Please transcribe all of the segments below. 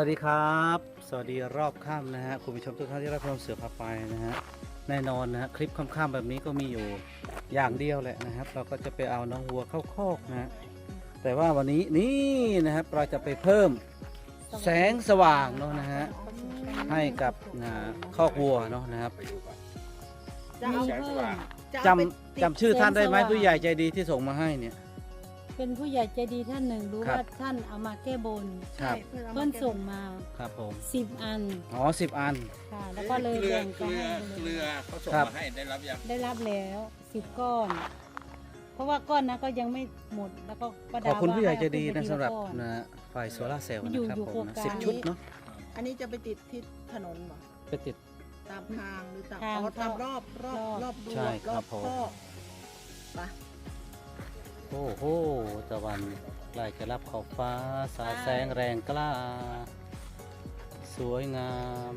วัสดีครับ สวัสดีรอบค่ำนะฮะคุณผู้ชมทุกท่านที่รับชมเสือพาไปนะฮะแน่นอนนะฮะคลิปค่ำๆแบบนี้ก็มีอยู่อย่างเดียวแหละนะครับ เราก็จะไปเอาน้องวัวเข้าคอกนะฮะแต่ว่าวันนี้นี่นะครับเราจะไปเพิ่มแสงสว่างเนาะนะฮะให้กับนะคอกวัวเนาะนะครับจะเอาแสงสว่างจะจำเอาไปติจำชื่อท่านได้ไหมแสงสว่งผู้ใหญ่ใจดีที่ส่งมาให้เนี่ย เป็นผู้ใหญ่ใจดีท่านหนึ่งรู้ครับว่าท่านเอามาแก้บน ครับ ใช่เพื่อนส่งมาครับผมสิบอันอ๋อสิบอัน ค่ะ แล้วก็เลยเกลือแบ่งเกกันลือให้เกเลลืยอเขาส่งครับ มาให้ได้รับยังได้รับแล้วสิบก้อน เพราะว่าก้อนนะก็ยังไม่หมดแล้วก็ประขดาอบคุณผู้ใหญ่ใจว่าดีให้นะเอาสำหรับขึ้นไปทีละก้อนนะไฟโซลาร์เซลล์อยู่นะครับอยู่ผมนะโครงการ สิบชุดเนาะอันนี้จะไปติดที่ถนนบ่ไปติด ตามทางหรือตามทางอ๋อตามเข้ารอบรอบรอบรั้วใช่ครรัอบบผม ข้อกไปโอ้โหตะวันใกล้จะรับขอบฟ้า สาดแสงแรงกล้า สวยงาม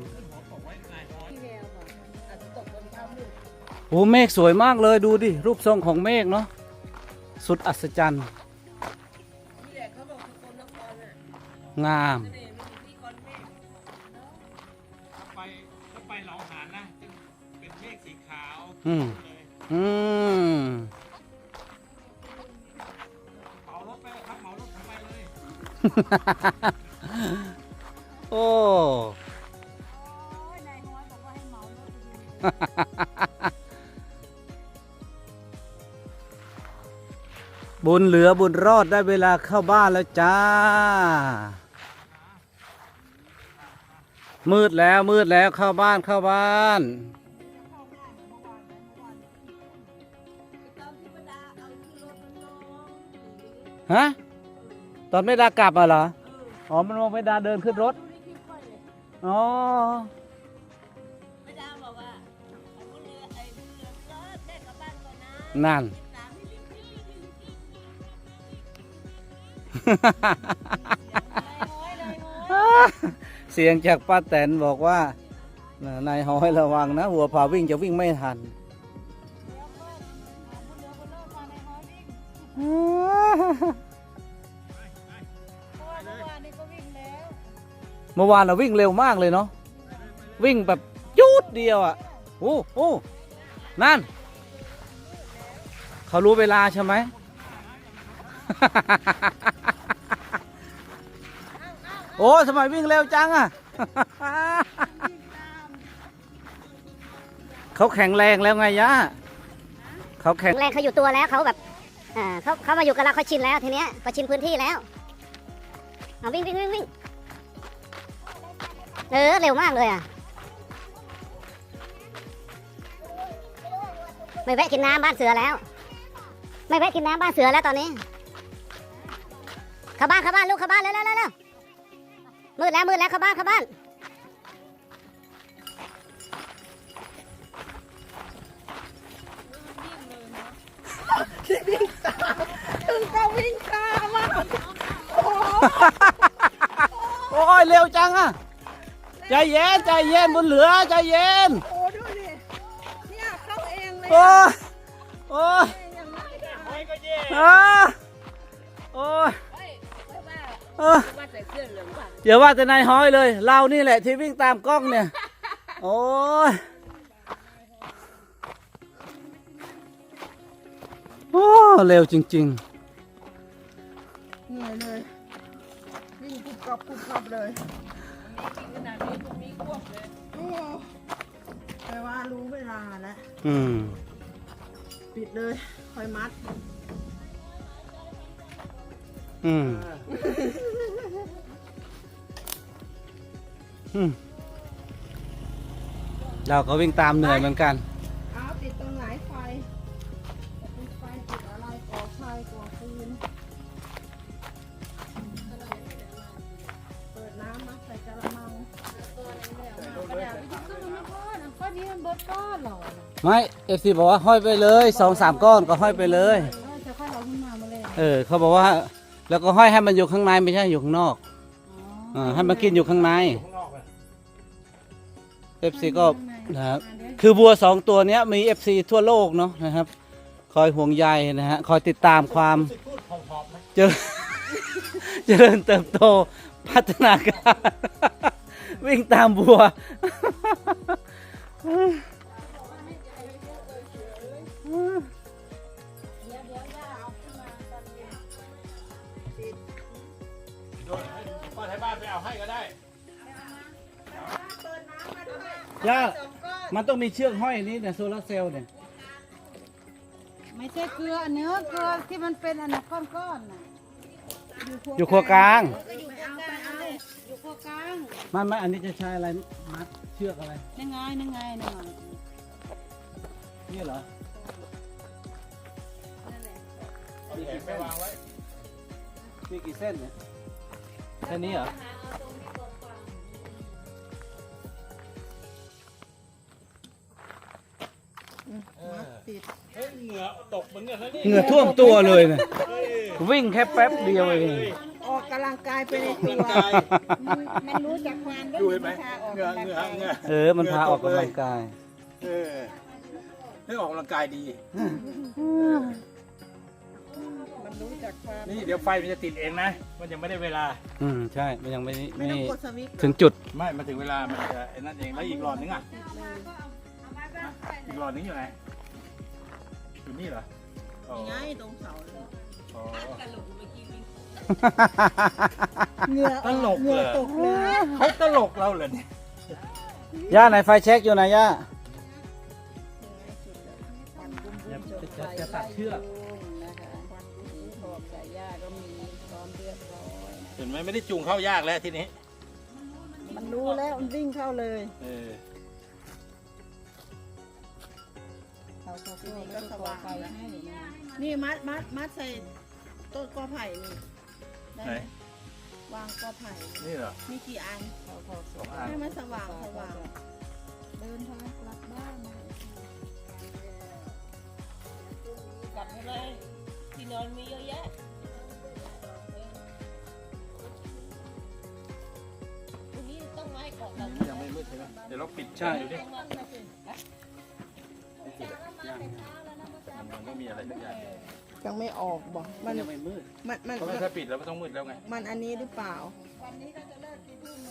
โอ้เมฆสวยมากเลยดูดิ รูปทรงของเมฆเนาะสุดอัศจรรย์งามไปถ้าไปหนองหานนะจะเป็นเมฆสีขาว อืมเลยอืม โอ้บุญเหลือบุญรอดได้เวลาเข้าบ้านแล้วจ้า มืดแล้วมืดแล้วเข้าบ้านเข้าบ้านฮะ ตอนไม่ดากลับอะเหรอ อ๋อ มันมองไม่ดาเดินขึ้นรถ อ๋อ ไม่ด้บอกว่าเอาบุญเรือไอ้เรือเลิศแม่กลับบ้านก่อนนะนั่น เสียงจากป้าแตนบอกว่าน่ะนายหอยระวังนะ หัวผาวิ่งจะวิ่งไม่ทัน มื่อวานเราวิ่งเร็วมากเลยเนาะวิ่งแบบยุดเดียวอะโอ้โอ้นั่น เขารู้เวลาใช่ไหมโอ้ทำไมวิ่งเร็วจังอะเขาแข็งแรงแล้วไงย่าเขาแข็งแรงเขาอยู่ตัวแล้วเขาแบบอ่าเขาเขามาอยู่กับเราเขาชินแล้วทีเนี้ยก็ชินพื้นที่แล้วเอาวิ่งวิ่งวิ่งวิ่ง เออเร็วมากเลยอะ ไม่แวะกินน้ำบ้านเสือแล้ว ไม่แวะกินน้ำบ้านเสือแล้วตอนนี้เข้าบ้านเข้าบ้านลูกเข้าบ้านเร็วเร็วเร็วมืดแล้วมืดแล้วเข้าบ้านเข้าบ้านถึงก็วิ่งตามมาโอ้ยเร็วจังอะ ใจเย็นใจเย็นบนเหลือใจเย็นโอ้ดูดิเนี่ยเข้าเองเลยโอ้ยโอ้ยยังไงอะโอ้ยก็แย่อ่าโอ้ยเฮ้ยไม่ว่าเออไม่ว่าใส่เสื้อเหลืองว่ะอย่าว่าแต่นายห้อยเลย เรานี่แหละที่วิ่งตามกล้องเนี่ย โอ้ยโอ้เร็วจริงเหนื่อยเลยวิ่งกุบกับกุบกับเลย ขนาดนี้ แต่ว่ารู้เวลาแล้วๆอืม ปิดเลยคอยมัดอืม อืม เราก็วิ่งตามเหนื่อยเหมือนกัน ไม่เอฟซีบอกว่าห้อยไปเลยสองสามก้อนก็ห้อยไปเลย เออจะค่อยเอาขึ้นมาหมาเลยเออ เขาบอกว่า แล้วก็ห้อยให้มันอยู่ข้างในไม่ใช่อยู่ข้างนอกเออให้มันกินอยู่ข้างในข้างนอกเลยเอฟซีก็นะครับ คือวัวสองตัวเนี้ยมีเอฟซีทั่วโลกเนาะนะครับ คอยห่วงใยนะฮะคอยติดตามความรู้สึกพูดหอบๆไหมเจริญ เจริญเติบโตพัฒนาการ วิ่งตามบัว ป้าไทยบ้านไปเอาให้ก็ได้ ย่า มันต้องมีเชือกห้อยนี้เนี่ยโซลาร์เซลล์เนี่ย ไม่ใช่เกลือเนื้อเกลือที่มันเป็นอันนั้นก้อนๆน่ะอยู่ครัวกลาง ก็อยู่ครัวกลางอยู่ครัวกลางไม่ไม่อันนี้จะใช้อะไรมัดเชือกอะไร นั่งไงนั่งไงนั่งไงนี่เหรอ แขนไปวางไว้ มีกี่เส้นเนี่ย แค่นี้เหรอ ติดเฮ้ยเหงื่อตกเหมือนกันนะนี่เหงื่อท่วมตัวเลยเนี่ยวิ่งแค่แป๊บเดียวเอง ออกกำลังกายไปในตัวกายมันมันรู้จักความด้วยดูเห็นไหมวิชาออกเหงื่อกำลังเหงื่อกายเหงื่อเออ มันพาออกกำลังกาย เออให้ออกกำลังกายดี มันรู้จักความนี่เดี๋ยวไฟมันจะติดเองนะ มันยังไม่ได้เวลา อืมใช่ มันยังไม่ไม่ไม่ต้องกดสวิตช์ถึงจุด ไม่มาถึงเวลา มันจะไอ้นั่นเอง แล้วอีกหลอดนึงอะ อีกหลอดนึงอยู่ไหน อยู่นี่เหรออ๋อยังไงตรงเสาเลยอ๋อเหงื่อตลกเหงื่อเหรอตกเลยเขาตลกเราเหรอเนี่ย ย่าไหนไฟเช็คอยู่ไหนย่า จะจะตัดเชือกนะคะข อบสายยาก็มีพร้อมเรียบร้อยเห็นไหมไม่ได้จูงเข้ายากแล้วทีนี้ มันรู้แล้วมันวิ่งเข้าเลยเออเขาเขาก็สว่างนะนี่มัดมัดมัดใส่ต้นกอไผ่นี่ได้ไหนไหมวางกอไผ่นี่เหรอ มีกี่อันสองอันให้มันสว่างสว่างเดินทางกลับบ้านนะกลับไปเลยที่นอนมีเยอะแยะ ปิดใช่ดูดิมันต้องมีอะไรสักอย่างยังไม่ออกบอกมันยังไม่มืดมันมันเพราะว่าถ้าปิดแล้วมันต้องมืดแล้วไง มันอันนี้หรือเปล่า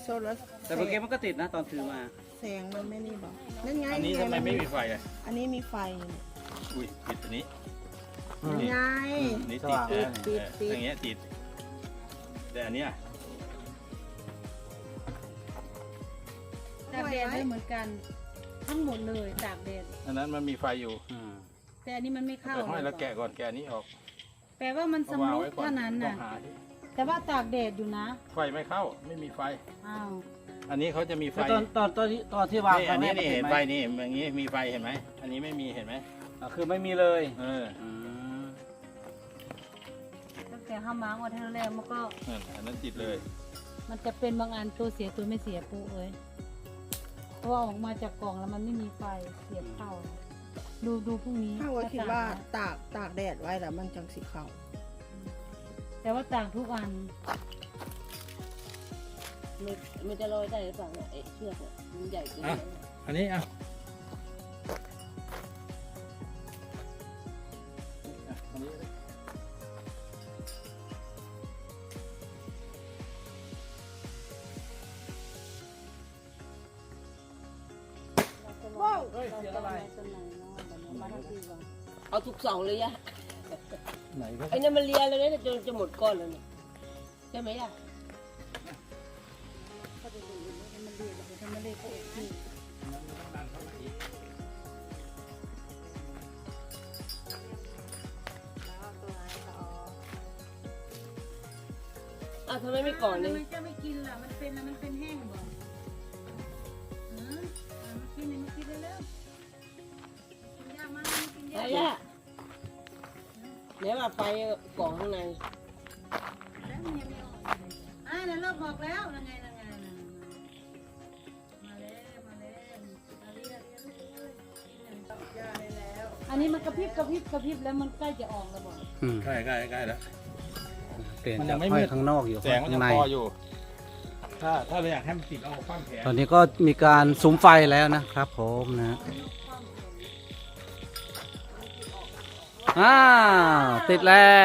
โซลาร์แต่เมื่อกี้มันก็ติดนะตอนถือมา แสงมันไม่นี่บอกนั่นไงอันนี้ทำไมไม่มีไฟอะ อันนี้มีไฟนี่อุ้ยปิดอันนี้นั่นไงอันนี้ติดติดนะติดติดอย่างเงี้ยติด แต่อันเนี้ยากแดดได้เหมือนกัน ทั้งหมดเลยตากแดดอันนั้นมันมีไฟอยู่อืมแต่อันนี้มันไม่เข้าไปห้อยแล้วแกะก่อนแกะอันนี้ออกแปลว่ามันเอาสำวางรุไว้ดก่อนเท่านั้นต้อน่ะงหาดิแต่ว่าตากแดดอยู่นะไฟไม่เข้า ไม่มีไฟ อ้าวอันนี้เขาจะมีไฟแต่ตอนตอนตอนที่ตอนที่วางนี่อันนี้นี่ครั้งแรกเห็นไหไฟมนี่อย่างนี้มีไฟเห็นไหมอันนี้ไม่มีเห็นไหมอะคือไม่มีเลยเอออืมตั้งแต่ห้ามาวันที่แรกมันก็นั่นอันนั้นติดเลย มันจะเป็นบางอันตัวเสียตัวไม่เสียปูเอ้ย เพราะว่าออกมาจากกล่องแล้วมันไม่มีไฟเสียบเข้า ดูดูพรุ่งนี้ถ้าว่าคิดว่าตากตากตากแดดไว้แล้วมันจังสีขาวแต่ว่าตากทุกอันมันมันจะลอยได้หรือเปล่าเนี่ยไอ้เชือกเนี่ยมันใหญ่เกินอะ อันนี้อะอะ ว้าวเฮ้ยเสียงอะไรเอาทุกเสาเลยอะไหนก็ไอ้นั่นมันเลียเลยนะจนจะหมดก้อนแล้วเนี่ยใช่ไหมล่ะอ้าวทำไมไม่ก่อนเลยมันจะไม่กินล่ะมันเป็นมันเป็นแห้งบ่ เดี๋ยวมาไฟกล่องข้างในแล้วมันยังไม่ออกเลยอ่านั่นเลิกบอกแล้วนั่นไงนั่นไงนั่นไงมาแล้วมาแล้วมาเรียกเรียกลูกเอ้ยอันนี้มันกระพริบกระพริบกระพริบแล้วมันใกล้จะออกแล้วบอกอืมใกล้ใกล้ใกล้แล้ว เปลี่ยนมันยัจากงไม่ห้อมืยดข้างนอกอยู่แสงมันข้ายังงใน พออยู่ ถ้าถ้าเราอยากให้มันติดเอาคว้างแขนตอนนี้ก็มีการสุมไฟแล้วนะครับผมนะ อ้าวติดแล้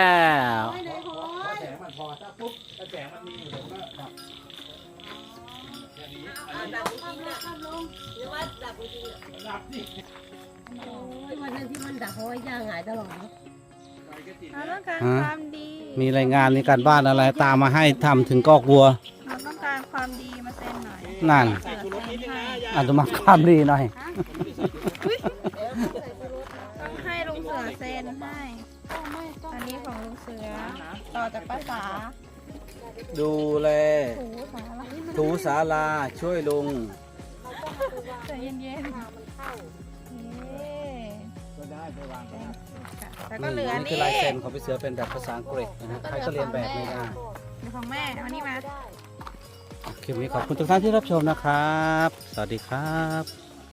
วแสงมันพอถ้าปุ๊บถ้าแสงมันมีอยู่ผมก็ดับดับจริงนะหรือว่าดับจริงอะรับนี่วันนั้นที่มันดับเพราะว่ายางหายตลอดเนาะเราต้องการความดีมีรายงานในการบ้านอะไรตามมาให้ทำถึงกอกวัวเราต้องการความดีมาเซ็นหน่อยนั่นใส่ชูรสนิดนึงนะยาอาจจะมาความดีหน่อย อจากภาษาดูแล ถูสาระถูสาลาช่วยลุง ใจเย็นๆนี่ก็ได้ไปวางก็ได้แล้วก็เหลือนี่คืนี่อลายเซ็นของพี่เสือเป็นแบบภาษาอังกฤษนะฮะใครก็เรียนแบบไม่ได้มีของแม่เอานี่มา คลิปนี้ขอบคุณทุกท่านที่รับชมนะครับ สวัสดีครับ